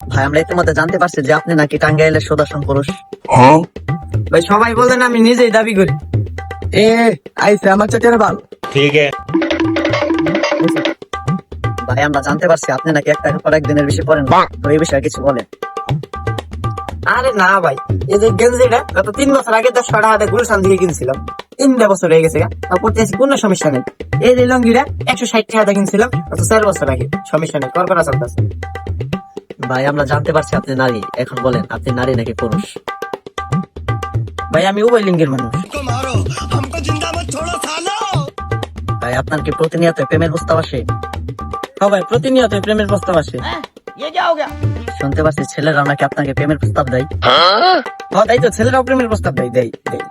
ভাই আমরা ইতিমধ্যে জানতে পারছি যে আপনি নাকি টাঙ্গাইলের সুদর্শন পুরুষ হ্যাঁ? ভাই সবাই বলেন আমি নিজেই দাবি করি। এ আইসে আমার চাচার বাল। ঠিক ভাই আমরা জানতে পারছি আপনি নাকি একটা পর একদিনের বেশি পড়েন তো বিষয়ে কিছু বলেন। আরে না ভাই এই যে গেঞ্জিটা গত তিন বছর আগে দশ টাকা হাতে গুলশান থেকে কিনছিলাম। তিনটা বছর হয়ে গেছে পড়তে আসি কোনো সমস্যা নেই। এই যে লঙ্গিটা একশো ষাট টাকা কিনছিলাম চার বছর আগে। সমস্যা নেই করবার আছে। ভাই আমরা জানতে পারছি আপনি নারী। এখন বলেন আপনি নারী নাকি পুরুষ? ভাই আমি উভয় লিঙ্গের মানুষ। ভাই আপনার কি প্রতিনিয়ত প্রেমের প্রস্তাব আসে? হ্যাঁ ভাই প্রতিনিয়ত প্রেমের প্রস্তাব আসে। শুনতে পাচ্ছি ছেলেরা নাকি আপনাকে প্রেমের প্রস্তাব দেয়। হ্যাঁ তাই তো ছেলেরাও প্রেমের প্রস্তাব দেয় দেয় দেয়।